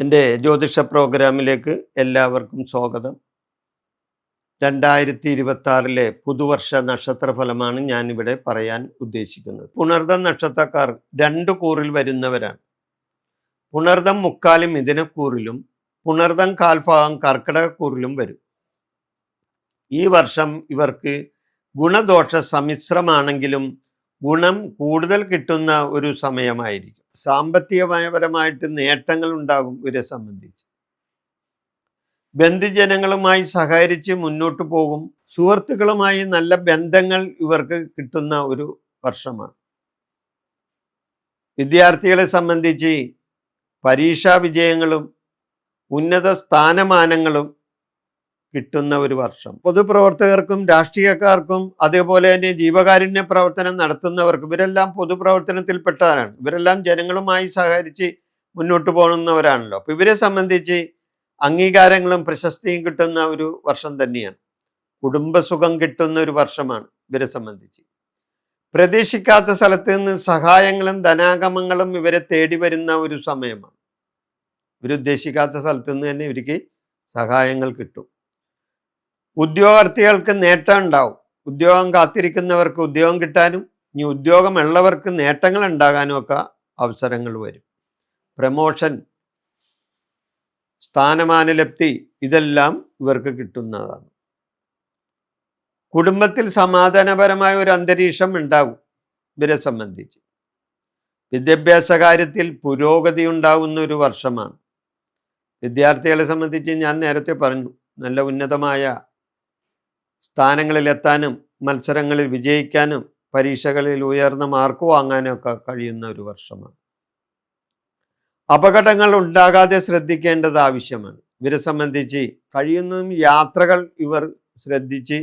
എന്റെ ജ്യോതിഷ പ്രോഗ്രാമിലേക്ക് എല്ലാവർക്കും സ്വാഗതം. രണ്ടായിരത്തി ഇരുപത്തി പുതുവർഷ നക്ഷത്രഫലമാണ് ഞാനിവിടെ പറയാൻ ഉദ്ദേശിക്കുന്നത്. പുണർദം നക്ഷത്രക്കാർ രണ്ട് കൂറിൽ വരുന്നവരാണ്. പുണർദം മുക്കാലും മിഥുനക്കൂറിലും പുണർദം കാൽഭാഗം കർക്കിടകക്കൂറിലും വരും. ഈ വർഷം ഇവർക്ക് ഗുണദോഷ സമ്മിശ്രമാണെങ്കിലും ഗുണം കൂടുതൽ കിട്ടുന്ന ഒരു സമയമായിരിക്കും. സാമ്പത്തികപരമായിട്ട് നേട്ടങ്ങൾ ഉണ്ടാകും ഇവരെ സംബന്ധിച്ച്. ബന്ധുജനങ്ങളുമായി സഹകരിച്ച് മുന്നോട്ട് പോകും. സുഹൃത്തുക്കളുമായി നല്ല ബന്ധങ്ങൾ ഇവർക്ക് കിട്ടുന്ന ഒരു വർഷമാണ്. വിദ്യാർത്ഥികളെ സംബന്ധിച്ച് പരീക്ഷാ വിജയങ്ങളും ഉന്നത സ്ഥാനമാനങ്ങളും കിട്ടുന്ന ഒരു വർഷം. പൊതുപ്രവർത്തകർക്കും രാഷ്ട്രീയക്കാർക്കും അതേപോലെ തന്നെ ജീവകാരുണ്യ പ്രവർത്തനം നടത്തുന്നവർക്കും ഇവരെല്ലാം പൊതുപ്രവർത്തനത്തിൽപ്പെട്ടവരാണ്. ഇവരെല്ലാം ജനങ്ങളുമായി സഹകരിച്ച് മുന്നോട്ട് പോകുന്നവരാണല്ലോ അപ്പോൾ ഇവരെ സംബന്ധിച്ച് അംഗീകാരങ്ങളും പ്രശസ്തിയും കിട്ടുന്ന ഒരു വർഷം തന്നെയാണ്. കുടുംബസുഖം കിട്ടുന്ന ഒരു വർഷമാണ് ഇവരെ സംബന്ധിച്ച്. പ്രതീക്ഷിക്കാത്ത സ്ഥലത്ത് നിന്ന് സഹായങ്ങളും ധനാഗമങ്ങളും ഇവരെ തേടി വരുന്ന ഒരു സമയമാണ്. ഇവരുദ്ദേശിക്കാത്ത സ്ഥലത്ത് നിന്ന് തന്നെ ഇവർക്ക് സഹായങ്ങൾ കിട്ടും. ഉദ്യോഗാർത്ഥികൾക്ക് നേട്ടം ഉണ്ടാവും. ഉദ്യോഗം കാത്തിരിക്കുന്നവർക്ക് ഉദ്യോഗം കിട്ടാനും ഇനി ഉദ്യോഗമുള്ളവർക്ക് നേട്ടങ്ങൾ ഉണ്ടാകാനും ഒക്കെ അവസരങ്ങൾ വരും. പ്രമോഷൻ സ്ഥാനമാനലബ്ധി ഇതെല്ലാം ഇവർക്ക് കിട്ടുന്നതാണ്. കുടുംബത്തിൽ സമാധാനപരമായ ഒരു അന്തരീക്ഷം ഉണ്ടാകും ഇവരെ സംബന്ധിച്ച്. വിദ്യാഭ്യാസ കാര്യത്തിൽ പുരോഗതി ഉണ്ടാകുന്ന ഒരു വർഷമാണ്. വിദ്യാർത്ഥികളെ സംബന്ധിച്ച് ഞാൻ നേരത്തെ പറഞ്ഞു നല്ല ഉന്നതമായ സ്ഥാനങ്ങളിലെത്താനും മത്സരങ്ങളിൽ വിജയിക്കാനും പരീക്ഷകളിൽ ഉയർന്ന മാർക്ക് വാങ്ങാനും ഒക്കെ കഴിയുന്ന ഒരു വർഷമാണ്. അപകടങ്ങൾ ഉണ്ടാകാതെ ശ്രദ്ധിക്കേണ്ടത് ആവശ്യമാണ്. ഇവരെ സംബന്ധിച്ച് കഴിയുന്നതും യാത്രകൾ ഇവർ ശ്രദ്ധിച്ച്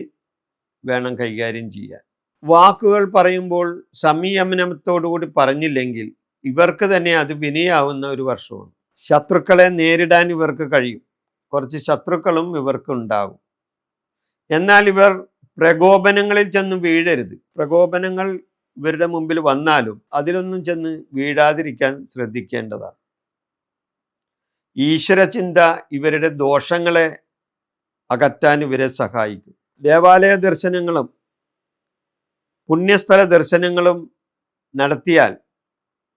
വേണം കൈകാര്യം ചെയ്യാൻ. വാക്കുകൾ പറയുമ്പോൾ സംയമനത്തോടുകൂടി പറഞ്ഞില്ലെങ്കിൽ ഇവർക്ക് തന്നെ അത് വിനയാവുന്ന ഒരു വർഷമാണ്. ശത്രുക്കളെ നേരിടാൻ ഇവർക്ക് കഴിയും. കുറച്ച് ശത്രുക്കളും ഇവർക്ക് ഉണ്ടാകും എന്നാൽ ഇവർ പ്രകോപനങ്ങളിൽ ചെന്ന് വീഴരുത്. പ്രകോപനങ്ങൾ ഇവരുടെ മുമ്പിൽ വന്നാലും അതിലൊന്നും ചെന്ന് വീഴാതിരിക്കാൻ ശ്രദ്ധിക്കേണ്ടതാണ്. ഈശ്വരചിന്ത ഇവരുടെ ദോഷങ്ങളെ അകറ്റാൻ ഇവരെ സഹായിക്കും. ദേവാലയ ദർശനങ്ങളും പുണ്യസ്ഥല ദർശനങ്ങളും നടത്തിയാൽ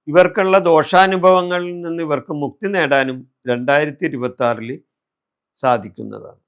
ഇവർക്കുള്ള ദോഷാനുഭവങ്ങളിൽ നിന്ന് ഇവർക്ക് മുക്തി നേടാനും രണ്ടായിരത്തി ഇരുപത്തി സാധിക്കുന്നതാണ്.